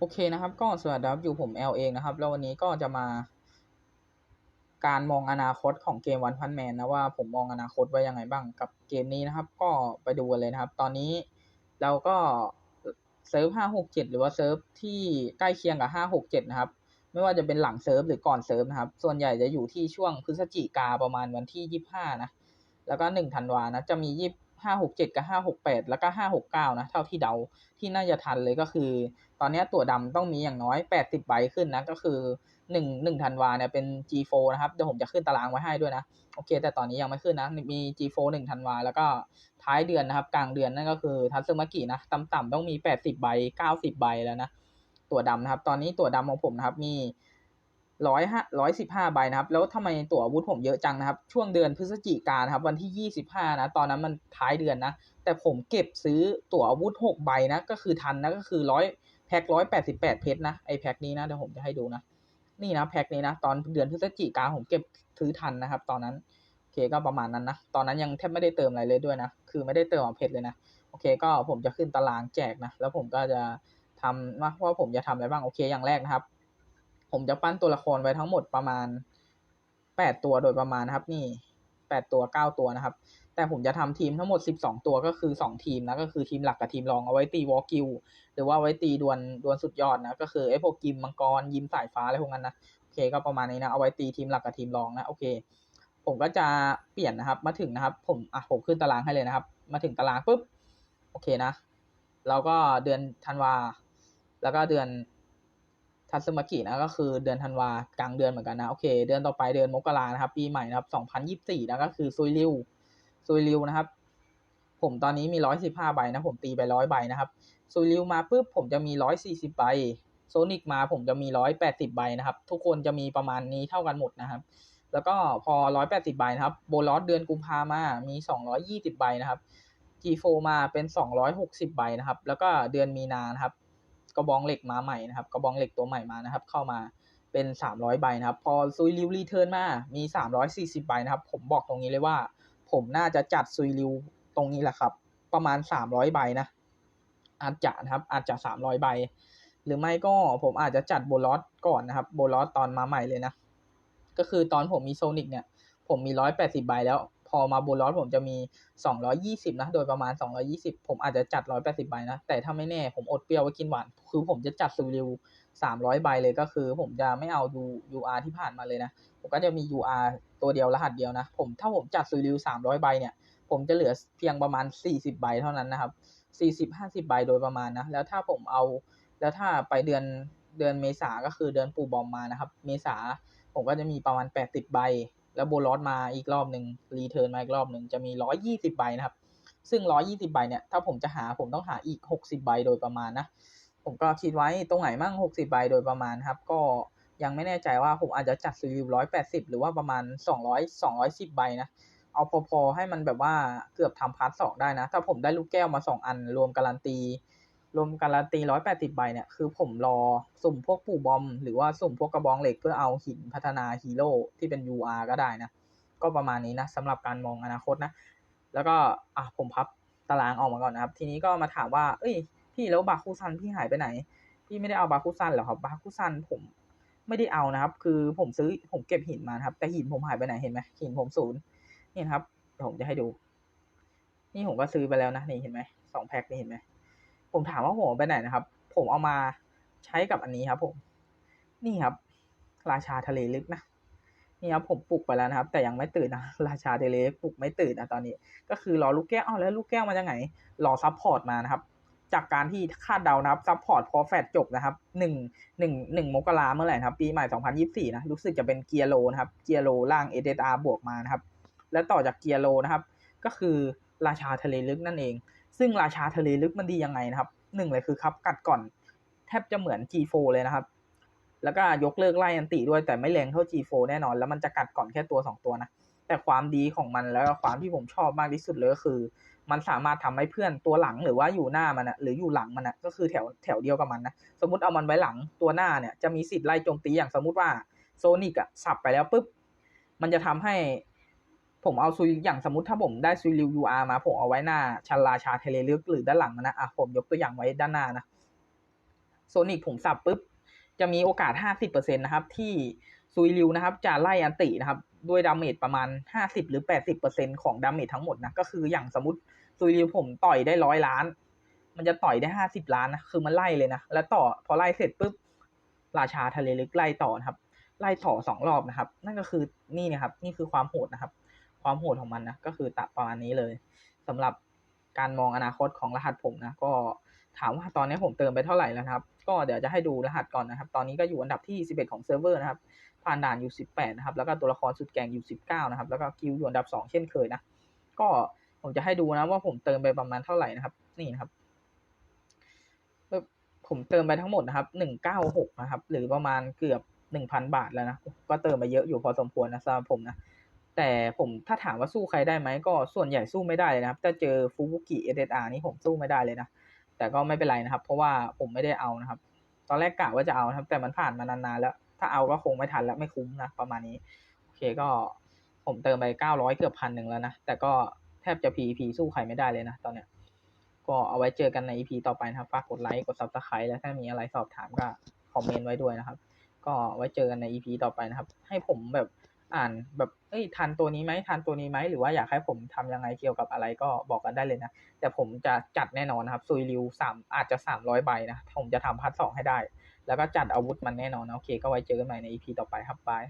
โอเคนะครับ ก็สวัสดีครับอยู่ผมแอลเองนะครับ แล้ววันนี้ก็จะมา การมองอนาคตของเกมวันพันแมนนะว่าผมมองอนาคตไว้ยังไงบ้างกับเกมนี้นะครับ ก็ไปดูกันเลยนะครับ ตอนนี้เราก็เซิร์ฟห้าหกเจ็ดหรือว่าเซิร์ฟที่ใกล้เคียงกับห้าหกเจ็ดนะครับ ไม่ว่าจะเป็นหลังเซิร์ฟหรือก่อนเซิร์ฟนะครับ ส่วนใหญ่จะอยู่ที่ช่วงพฤศจิกาประมาณวันที่ยี่ห้านะ แล้วก็หนึ่งธันวานะจะมียี่ ห้าหกเจ็ดกับห้าหกแปดแล้วก็ห้าหกเก้านะ เท่าที่เดาที่น่าจะทันเลยก็คือ ตอนนี้ตัวดำต้องมีอย่างน้อยแปดสิบใบขึ้นนะ ก็คือหนึ่งหนึ่งธันวาเนี่ยเป็น G4 นะครับ เดี๋ยวผมจะขึ้นตารางไว้ให้ด้วยนะ โอเค แต่ตอนนี้ยังไม่ขึ้นนะ มี G4 หนึ่งธันวา แล้วก็ท้ายเดือนนะครับ กลางเดือนนั่นก็คือทัตสึมากินะ ต่ำๆต้องมีแปดสิบใบเก้าสิบใบแล้วนะ ตัวดำนะครับ ตอนนี้ตัวดำของผมนะครับมี ร้อยห้าร้อยสิบห้าใบนะครับ แล้วทำไมตั๋วอาวุธผมเยอะจังนะครับ ช่วงเดือนพฤศจิกายนครับ วันที่ยี่สิบห้านะ ตอนนั้นมันท้ายเดือนนะ แต่ผมเก็บซื้อตั๋วอาวุธหกใบนะ ก็คือทันนะก็คือร้อยแพ็คร้อยแปดสิบแปดเพชรนะ ไอแพ็คนี้นะ เดี๋ยวผมจะให้ดูนะ นี่นะแพ็คนี้นะ ตอนเดือนพฤศจิกาผมเก็บซื้อทันนะครับ ตอนนั้น โอเคก็ประมาณนั้นนะ ตอนนั้นยังแทบไม่ได้เติมอะไรเลยด้วยนะ คือไม่ได้เติมเอาเพชรเลยนะ โอเค ก็ผมจะขึ้นตารางแจกนะ แล้วผมก็จะทำว่าว่าผมจะทำอะไรบ้าง โอเค อย่างแรกนะครับ ผมจะปั้นตัวละครไว้ทั้งหมดประมาณแปดตัวโดยประมาณนะครับ นี่แปดตัวเก้าตัวนะครับ แต่ผมจะทำทีมทั้งหมดสิบสองตัวก็คือสองทีมนะก็คือทีมหลักกับทีมรองเอาไว้ตีวอลกิลหรือว่าไว้ตีดวลดวลสุดยอดนะก็คือไอ้พวกกิมมังกรยิมสายฟ้าอะไรพวกนั้นนะโอเคก็ประมาณนี้นะเอาไว้ตีทีมหลักกับทีมรองนะโอเค ผมก็จะเปลี่ยนนะครับ มาถึงนะครับ ผมอะผมขึ้นตารางให้เลยนะครับ มาถึงตารางปุ๊บโอเคนะเราก็เดือนธันวาแล้วก็เดือน ทัศมากินะก็คือเดือนธันวากลางเดือนเหมือนกันนะโอเค เดือนต่อไปเดือนมกรานะครับ ปีใหม่นะครับ 2024 นะก็คือซุยริวซุยริวนะครับ ผมตอนนี้มี 115 ใบนะผมตีไป 100 ใบนะครับซุยริวมาปุ๊บผมจะมี 140 ใบโซนิกมาผมจะมีร้อยแปดสิบใบนะครับ ทุกคนจะมีประมาณนี้เท่ากันหมดนะครับ แล้วก็พอร้อยแปดสิบใบนะครับโบลอสเดือนกุมภามามีสองร้อยยี่สิบใบนะครับ G4 มาเป็นสองร้อยหกสิบใบนะครับ แล้วก็เดือนมีนานะครับ กระบองเหล็กมาใหม่นะครับกระบองเหล็กตัวใหม่มานะครับ เข้ามาเป็นสามร้อยใบนะครับ พอซุยริวรีเทิร์นมา มีสามร้อยสี่สิบใบนะครับ ผมบอกตรงนี้เลยว่า ผมน่าจะจัดซุยริวตรงนี้แหละครับ ประมาณสามร้อยใบนะ อาจจะนะครับ อาจจะสามร้อยใบ หรือไม่ก็ผมอาจจะจัดโบลอสก่อนนะครับ โบลอสตอนมาใหม่เลยนะ ก็คือตอนผมมีโซนิกเนี่ย ผมมีร้อยแปดสิบใบแล้ว พอมาโบลอสผมจะมีสองร้อยี่สิบนะ โดยประมาณสองร้อยี่สิบผมอาจจะจัดร้อยแปดสิบใบนะ แต่ถ้าไม่แน่ผมอดเปรี้ยวไว้กินหวาน คือผมจะจัดซูริวสามร้อยใบเลยก็คือ ผมจะไม่เอา U UR ที่ผ่านมาเลยนะ ผมก็จะมี UR ตัวเดียวรหัสเดียวนะ ผมถ้าผมจัดซูริวสามร้อยใบเนี่ย ผมจะเหลือเพียงประมาณสี่สิบใบเท่านั้นนะครับสี่สิบห้าสิบใบโดยประมาณนะ แล้วถ้าผมเอา แล้วถ้าไปเดือนเดือนเมษาก็คือเดือนปูบอมมานะครับ เมษาผมก็จะมีประมาณแปดสิบใบ แล้วโบลอสมาอีกรอบหนึ่งรีเทิร์นมาอีกรอบหนึ่งจะมีร้อยยี่สิบใบนะครับ ซึ่งร้อยี่สิบใบเนี่ย ถ้าผมจะหาผมต้องหาอีกหกสิบใบโดยประมาณนะ ผมก็คิดไว้ตรงไหนมั่งหกสิบใบโดยประมาณครับ ก็ยังไม่แน่ใจว่าผมอาจจะจัดซีรีส์ร้อยแปดสิบหรือว่าประมาณสองร้อยสองร้อยสิบใบนะ เอาพอๆให้มันแบบว่าเกือบทำพาร์ทสองได้นะ ถ้าผมได้ลูกแก้วมาสองอันรวมการันตี รวมการันตีร้อยแปดสิบใบเนี่ยคือผมรอสุ่มพวกปู่บอม หรือว่าสุ่มพวกกระบองเหล็กเพื่อเอาหินพัฒนาฮีโร่ที่เป็น UR ก็ได้นะ ก็ประมาณนี้นะสำหรับการมองอนาคตนะ แล้วก็อะผมพับตารางออกมาก่อนนะครับ ทีนี้ก็มาถามว่า เอ้ย พี่แล้วบาคูซันพี่หายไปไหน พี่ไม่ได้เอาบาคูซันเหรอครับบาคูซันผมไม่ได้เอานะครับ คือผมซื้อผมเก็บหินมาครับ แต่หินผมหายไปไหนเห็นไหมหินผมศูนย์นี่นะครับผมจะให้ดู นี่ผมก็ซื้อไปแล้วนะนี่เห็นไหมสองแพ็คนี่เห็นไหม ผมถามว่าผมไปไหนนะครับ ผมเอามาใช้กับอันนี้ครับผม นี่ครับ ราชาทะเลลึกนะ นี่ครับผมปลุกไปแล้วนะครับ แต่ยังไม่ตื่นนะ ราชาทะเลลึกปลุกไม่ตื่นนะตอนนี้ ก็คือรอลูกแก้วอ้าวแล้วลูกแก้วมาจากไหน รอซับพอร์ตมานะครับ จากการที่คาดเดานะครับซับพอร์ตพอแฟดจบนะครับหนึ่งหนึ่งหนึ่งมกราเมื่อไหร่ครับ ปีใหม่สองพันยี่สี่นะ รู้สึกจะเป็นเกียร์โลนะครับ เกียร์โลล่างเอเดอาบวกมานะครับ แล้วต่อจากเกียร์โลนะครับ ก็คือราชาทะเลลึกนั่นเอง ซึ่งราชาทะเลลึกมันดียังไงนะครับหนึ่งเลยคือครับกัดก่อนแทบจะเหมือน G4 เลยนะครับ แล้วก็ยกเลิกไล่อันติด้วยแต่ไม่แรงเท่า G4 แน่นอน แล้วมันจะกัดก่อนแค่ตัวสองตัวนะ แต่ความดีของมันแล้วความที่ผมชอบมากที่สุดเลยก็คือ มันสามารถทำให้เพื่อนตัวหลังหรือว่าอยู่หน้ามันนะหรืออยู่หลังมันนะก็คือแถวแถวเดียวกับมันนะ สมมติเอามันไว้หลังตัวหน้าเนี่ยจะมีสิทธิ์ไล่โจมตีอย่างสมมติว่าโซนิกอะสับไปแล้วปุ๊บมันจะทำให้ ผมเอาซุยอย่างสมมติถ้าผมได้ซุยริวยูอาร์มาผมเอาไว้หน้าชันราชาเทเลลึกหรือด้านหลังมันนะอะผมยกตัวอย่างไว้ด้านหน้านะโซนิกผมสับปุ๊บจะมีโอกาส 50%นะครับ ที่ซุยริวนะครับ จะไล่อันตินะครับ ด้วยดาเมจประมาณ 50 หรือ 80%ของดาเมจทั้งหมดนะก็คืออย่างสมมติซุยริวผมต่อยได้ร้อยล้าน มันจะต่อยได้50ล้านนะคือมันไล่เลยนะแล้วต่อพอไล่เสร็จปุ๊บราชาทะเลลึกไล่ต่อนะครับ ไล่ต่อสองรอบนะครับ นั่นก็คือนี่นะครับ นี่คือความโหดนะครับ ความโหดของมันนะก็คือตัดประมาณนี้เลยสำหรับการมองอนาคตของรหัสผมนะ ก็ถามว่าตอนนี้ผมเติมไปเท่าไหร่แล้วครับ ก็เดี๋ยวจะให้ดูรหัสก่อนนะครับ ตอนนี้ก็อยู่อันดับที่ 11 ของเซิร์ฟเวอร์นะครับผ่านด่านอยู่ 18 นะครับ แล้วก็ตัวละครสุดแก่งอยู่ 19 นะครับ แล้วก็กิลอยู่อันดับ 2 เช่นเคยนะ ก็ผมจะให้ดูนะว่าผมเติมไปประมาณเท่าไหร่นะครับ นี่นะครับ ผมเติมไปทั้งหมดนะครับ 196 นะครับ หรือประมาณเกือบ 1,000 บาทแล้วนะ ก็เติมไปเยอะอยู่พอสมควรนะสำหรับผมนะ แต่ผมถ้าถามว่าสู้ใครได้ไหมก็ส่วนใหญ่สู้ไม่ได้เลยนะครับถ้าเจอฟูบุกิเอเดอานี่ผมสู้ไม่ได้เลยนะแต่ก็ไม่เป็นไรนะครับ เพราะว่าผมไม่ได้เอานะครับ ตอนแรกกะว่าจะเอานะครับ แต่มันผ่านมานานๆแล้ว ถ้าเอาก็คงไม่ทันแล้วไม่คุ้มนะประมาณนี้โอเคก็ผมเติมไปเก้าร้อยเกือบพันหนึ่งแล้วนะแต่ก็แทบจะ PVP สู้ใครไม่ได้เลยนะตอนเนี้ยก็เอาไว้เจอกันใน EP ต่อไปนะครับฝากกดไลค์กด Subscribe แล้วถ้ามีอะไรสอบถามก็คอมเมนต์ไว้ด้วยนะครับ ก็ไว้เจอกันใน EP ต่อไปนะครับ ให้ผมแบบ อ่านแบบเอ้ยทานตัวนี้ไหมทานตัวนี้ไหมหรือว่าอยากให้ผมทำยังไงเกี่ยวกับอะไรก็บอกกันได้เลยนะแต่ผมจะจัดแน่นอนนะครับซุยริวสามอาจจะสามร้อยใบนะผมจะทำพาร์ทสองให้ได้ แล้วก็จัดอาวุธมันแน่นอนนะโอเค ก็ไว้เจอกันใหม่ในอีพีต่อไปครับบาย